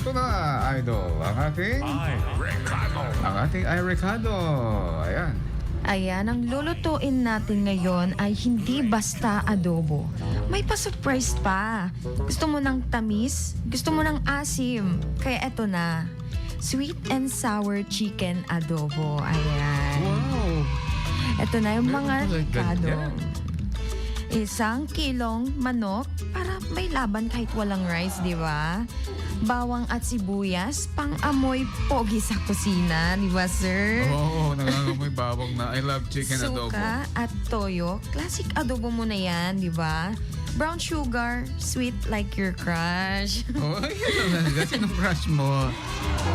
Ito na, idol. Ang ating... Ang ating ay Ricardo. Ayan. Ayan, ang lulutuin natin ngayon ay hindi basta adobo. May pa-surprise pa. Gusto mo ng tamis? Gusto mo ng asim? Kaya eto na. Sweet and sour chicken adobo. Ayan. Wow. Ito na yung mga ricado. Isang kilong manok para may laban kahit walang rice, di ba? Bawang at sibuyas, pang amoy pogi sa kusina, di ba, sir? Oo, oh, nangangamoy bawang na. I love chicken adobo. Suka at toyo. Classic adobo mo na yan, di ba? Brown sugar, sweet like your crush. Oh, yun na. Sinong crush mo?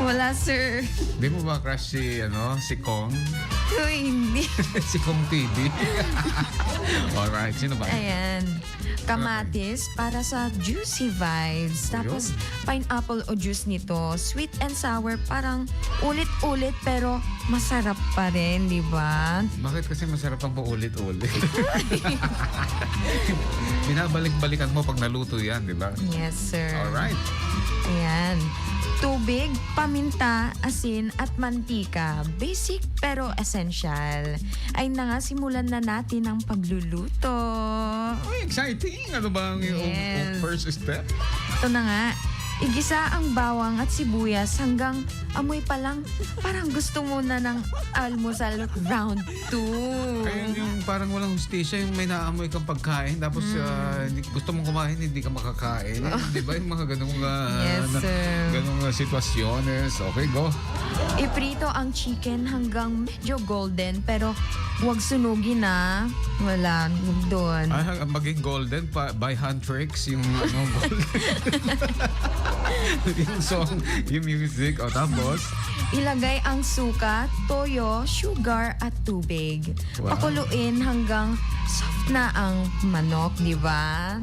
Wala, sir. Di mo ba crush si, ano, si Kong? Uy, hindi. si Kong TV? Alright, sino ba? Ayan. Kamatis para sa juicy vibes. Tapos pineapple o juice nito. Sweet and sour. Parang ulit-ulit pero masarap pa rin, di ba? Bakit kasi masarap ang paulit-ulit? Binabalik-balikan mo pag naluto yan, di ba? Yes, sir. Alright. Ayan. Tubig, paminta, asin at mantika. Basic pero essential. Ay na nga, simulan na natin ang pagluluto. Uy, exciting! Ano ba ang iyong Yes. first step? Ito na nga. Igisa ang bawang at sibuyas hanggang amoy pa lang parang gusto mo na ng almusal round 2. Ayun yung parang walang hustisya, yung may naamoy kang pagkain, tapos Mm. ah, hindi, gusto mong kumain, hindi ka makakain. Eh, Di ba yung mga ganung, ah, Yes, na- sir. ah, sitwasyones. Okay, go. Iprito ang chicken hanggang medyo golden pero huwag sunugin na. Wala, huwag doon. Ah, maging golden pa, by hand tricks, yung ano, golden. yung song, yung music. O, tapos, Ilagay ang suka, toyo, sugar at tubig. Wow. Pakuluin hanggang soft na ang manok, di ba?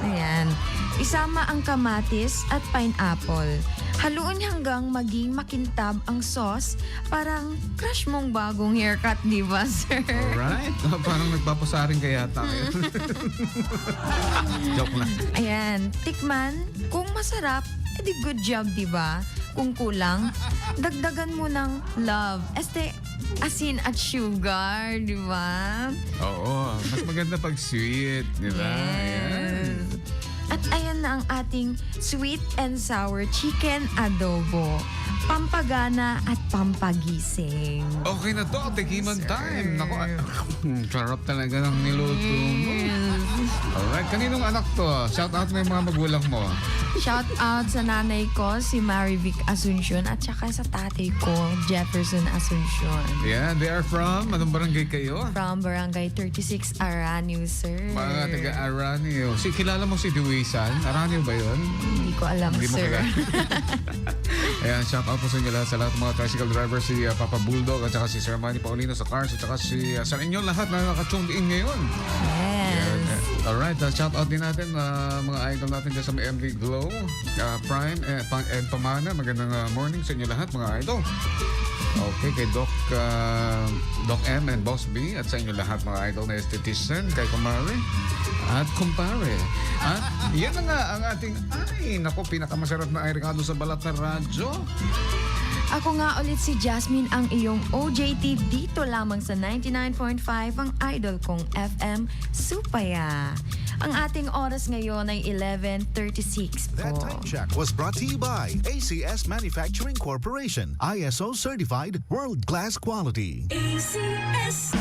Ayan. Isama ang kamatis at pineapple. Haluin hanggang maging makintab ang sauce. Parang crush mong bagong haircut, di ba, sir? alright. parang nagpapasaring kaya tayo. Joke lang. Ayan. Tikman. Kung masarap, edi good job, di ba? Kung kulang, dagdagan mo ng love. Este, asin at sugar, di ba? Oo, mas maganda pag sweet, di ba? Ayan. At ayan na ang ating sweet and sour chicken adobo. Pampagana at pampagising. Okay na to, tikiman time. Naku, ah, sarap talaga ng niluto mo. Alright, kaninong anak to? Shout out mo yung mga magulang mo. Shout out sa nanay ko, si Marivic Asuncion, at saka sa tatay ko, Jefferson Asuncion. Yeah, they are from, anong barangay kayo? From Barangay 36 Aranio, sir. Mga taga Aranio. Si, kilala mo si Duisan? Aranio ba yun? Hindi ko alam, Hindi mo sir. kilala. Ayan, shout out po sa inyo lahat sa lahat ng mga tricycle drivers, si uh, Papa Bulldog at saka si Sir Manny Paulino sa cars at saka si uh, sa inyo lahat na naka-tuned in ngayon. yes. Alright, uh, shout out din natin uh, mga idol natin dyan sa MV Glow, uh, Prime, eh, pa- and Pamana. Magandang uh, morning sa inyo lahat mga idol. Okay, kay Doc, uh, Doc M and Boss B at sa inyo lahat mga idol na esthetician, kay Kumare at Kumpare. At yan na nga ang ating, ay, naku, pinakamasarap na ay Ricardo sa balat na radyo. Ako nga ulit si Jasmine ang iyong OJT dito lamang sa 99.5 ang idol kong FM Supaya. Ang ating oras ngayon ay 11.36 That po. time check was brought to you by ACS Manufacturing Corporation, ISO certified, world class quality. ACS.